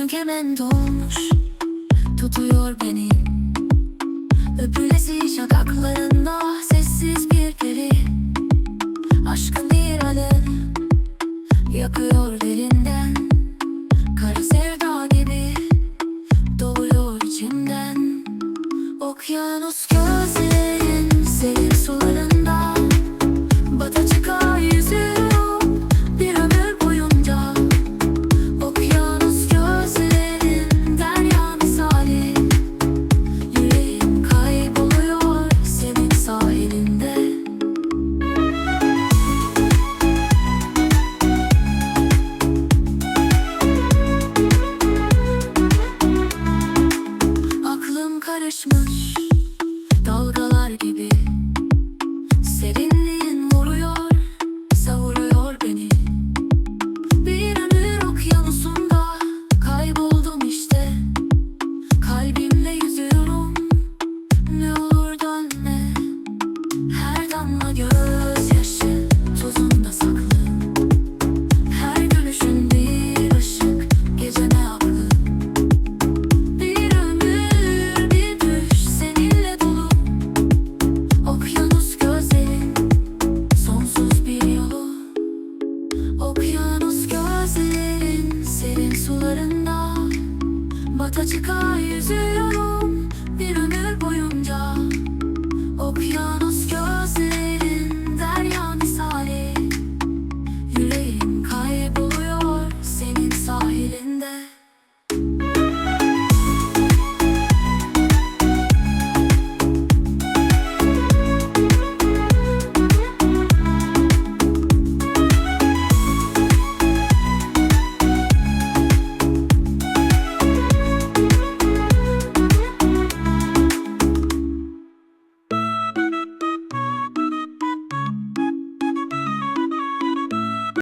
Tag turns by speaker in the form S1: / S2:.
S1: Gözüm hemen dolmuş Tutuyor beni. Öpülesi şakaklarında Sessiz bir peri. Aşkın bir alev Yakıyor derinden. Kara sevda gibi Doluyor içimden. Okyanus gör konuşmuş Çıka çıka bir ömür boyunca. Okyanus